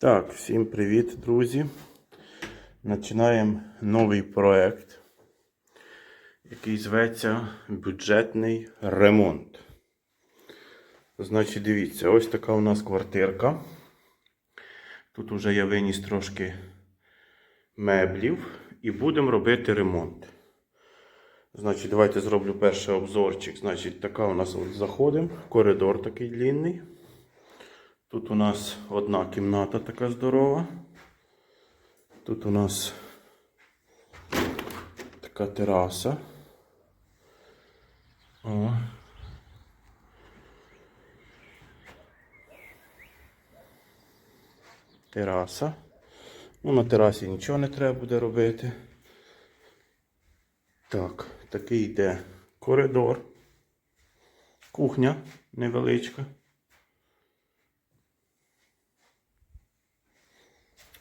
Так, всім привіт, друзі. Починаємо новий проект, який зветься бюджетний ремонт. Значить, дивіться, ось така у нас квартирка. Тут вже я виніс трошки меблів і будемо робити ремонт. Значить, давайте зроблю перший обзорчик. Значить, така у нас от заходимо. Коридор такий длинний. Тут у нас одна кімната така здорова. Тут у нас така тераса. О. Тераса. Ну, на терасі нічого не треба буде робити. Так, такий йде коридор. Кухня невеличка.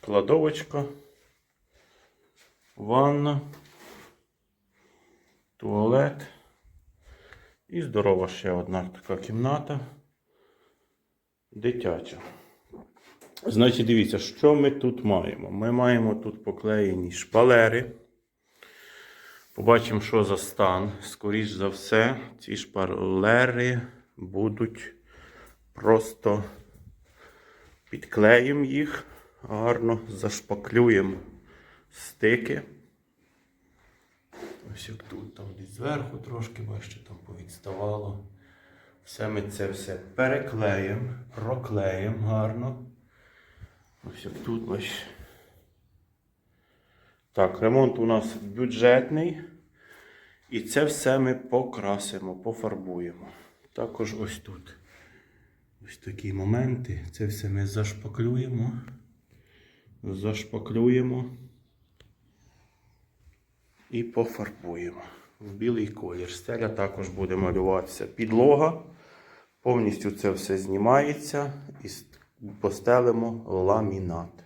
Кладовочка, ванна, туалет і здорова ще одна така кімната. Дитяча. Значить, дивіться, що ми тут маємо? Ми маємо тут поклеєні шпалери. Побачимо, що за стан. Скоріш за все, ці шпалери будуть просто підклеїмо їх гарно зашпаклюємо стики. Ось як тут, там десь зверху трошки, бачите, там повідставало. Все ми це все переклеїмо, проклеїмо гарно. Ось як тут, бачите. Так, ремонт у нас бюджетний. І це все ми покрасимо, пофарбуємо. Також ось тут. Ось такі моменти. Це все ми зашпаклюємо зашпаклюємо і пофарбуємо в білий колір. Стеля також буде малюватися підлога. Повністю це все знімається і постелимо ламінат.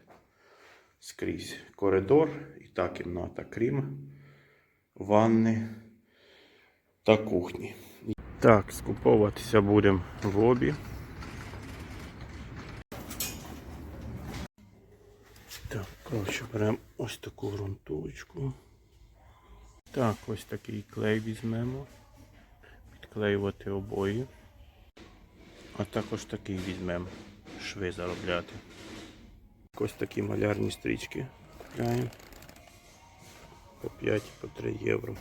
Скрізь коридор і та кімната, крім ванни та кухні. Так, скуповуватися будемо в лобі. Так, коротше, беремо ось таку ґрунтовочку. Так, ось такий клей візьмемо. Підклеювати обої. А також такий візьмемо шви заробляти. Ось такі малярні стрічки купляємо. По 5 по 3 євро.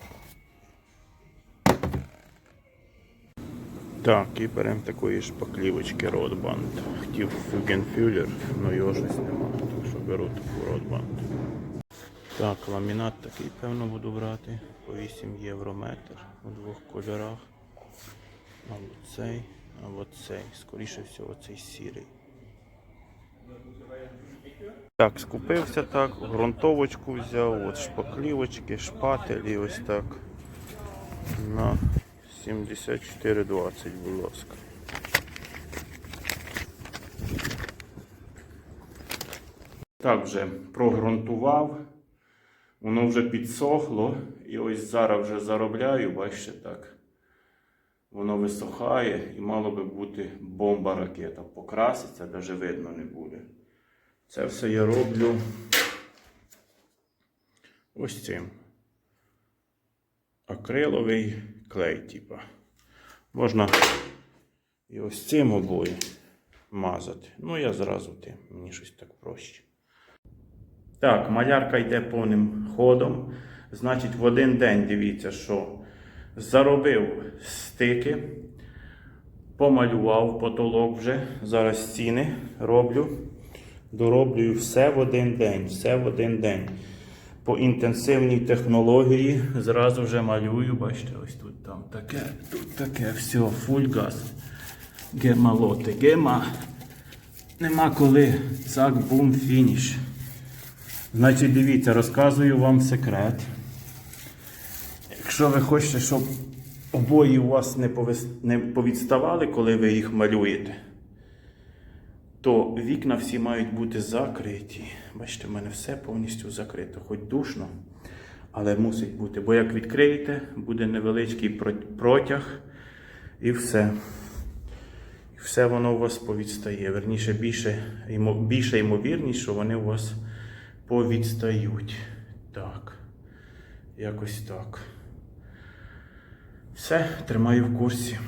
Так, і беремо такої шпаклівочки Ротбанд. Хотів Фюгенфюлер, але його щось немає, беру таку Ротбанд. Так, ламінат такий, певно, буду брати по 8 євро метр у двох кольорах. Або цей, або цей. Скоріше всього, цей сірий. Так, скупився так, ґрунтовочку взяв, от шпаклівочки, шпателі, ось так. На 74,20, будь ласка. Так вже прогрунтував. Воно вже підсохло. І ось зараз вже заробляю, бачите так. Воно висохає і мало би бути бомба ракета. Покраситься, навіть видно не буде. Це все я роблю ось цим акриловий клей, типа. Можна і ось цим обоє мазати. Ну, я зразу тим, мені щось так проще. Так, малярка йде повним ходом. Значить, в один день дивіться, що заробив стики, помалював потолок вже. Зараз стіни роблю. Дороблюю все в один день. Все в один день по інтенсивній технології зразу вже малюю. Бачите, ось тут там таке, тут таке, все, фуль газ. Гема гема. Нема коли. Цак, бум, фініш. Значить, дивіться, розказую вам секрет. Якщо ви хочете, щоб обої у вас не, повідставали, коли ви їх малюєте, то вікна всі мають бути закриті. Бачите, в мене все повністю закрито, хоч душно, але мусить бути. Бо як відкриєте, буде невеличкий протяг і все. все воно у вас повідстає. Верніше, більше, більше ймовірність, що вони у вас повідстають. Так. Якось так. Все, тримаю в курсі.